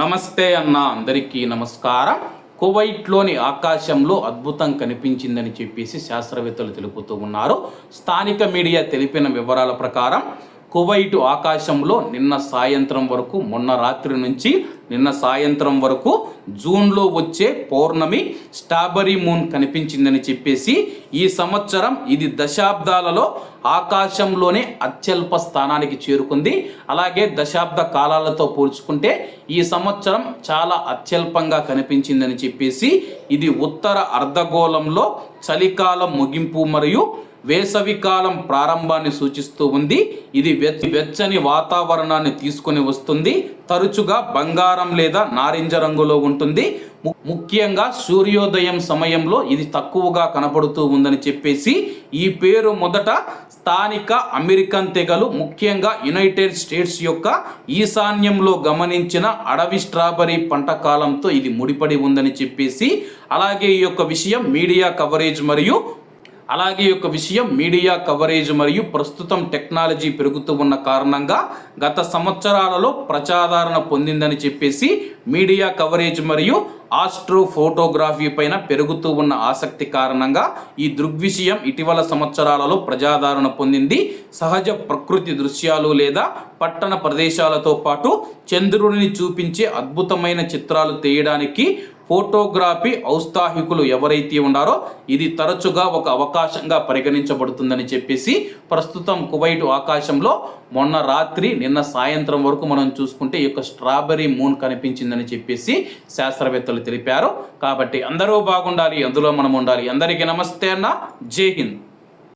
నమస్తే అన్న అందరికీ నమస్కారం. కువైట్లోని ఆకాశంలో అద్భుతం కనిపించిందని చెప్పేసి శాస్త్రవేత్తలు తెలుపుతూ ఉన్నారు. స్థానిక మీడియా తెలిపిన వివరాల ప్రకారం కువైట్ ఆకాశంలో నిన్న సాయంత్రం వరకు మొన్న రాత్రి నుంచి నిన్న సాయంత్రం వరకు జూన్లో వచ్చే పౌర్ణమి స్ట్రాబెరీ మూన్ కనిపించిందని చెప్పేసి ఈ సంవత్సరం ఇది దశాబ్దాలలో ఆకాశంలోనే అత్యల్ప స్థానానికి చేరుకుంది. అలాగే దశాబ్ద కాలాలతో పోల్చుకుంటే ఈ సంవత్సరం చాలా అత్యల్పంగా కనిపించిందని చెప్పేసి ఇది ఉత్తర అర్ధగోళంలో చలికాలం ముగింపు మరియు వేసవి కాలం ప్రారంభాన్ని సూచిస్తూ ఉంది. ఇది వెచ్చని వాతావరణాన్ని తీసుకొని వస్తుంది. తరచుగా బంగారం లేదా నారింజ రంగులో ఉంటుంది. ము- ముఖ్యంగా సూర్యోదయం సమయంలో ఇది తక్కువగా కనపడుతూ ఉందని చెప్పేసి ఈ పేరు మొదట స్థానిక అమెరికన్ తెగలు ముఖ్యంగా యునైటెడ్ స్టేట్స్ యొక్క ఈశాన్యంలో గమనించిన అడవి స్ట్రాబెరీ పంట కాలంతో ఇది ముడిపడి ఉందని చెప్పేసి అలాగే ఈ యొక్క విషయం మీడియా కవరేజ్ మరియు అలాగే యొక్క విషయం మీడియా కవరేజ్ మరియు ప్రస్తుతం టెక్నాలజీ పెరుగుతూ ఉన్న కారణంగా గత సంవత్సరాలలో ప్రజాదరణ పొందిందని చెప్పేసి మీడియా కవరేజ్ మరియు ఆస్ట్రో ఫోటోగ్రఫీ పైన పెరుగుతూ ఉన్న ఆసక్తి కారణంగా ఈ దృగ్విషయం ఇటీవల సంవత్సరాలలో ప్రజాదరణ పొందింది. సహజ ప్రకృతి దృశ్యాలు లేదా పట్టణ ప్రదేశాలతో పాటు చంద్రుడిని చూపించే అద్భుతమైన చిత్రాలు తీయడానికి ఫోటోగ్రఫీ ఔత్సాహికులు ఎవరైతే ఉన్నారో ఇది తరచుగా ఒక అవకాశంగా పరిగణించబడుతుందని చెప్పేసి ప్రస్తుతం కువైట్ ఆకాశంలో మొన్న రాత్రి నిన్న సాయంత్రం వరకు మనం చూసుకుంటే ఈ యొక్క స్ట్రాబెరీ మూన్ కనిపించిందని చెప్పేసి శాస్త్రవేత్తలు తెలిపారు. కాబట్టి అందరూ బాగుండాలి అందులో మనం ఉండాలి. అందరికీ నమస్తే అన్న. జై హింద్.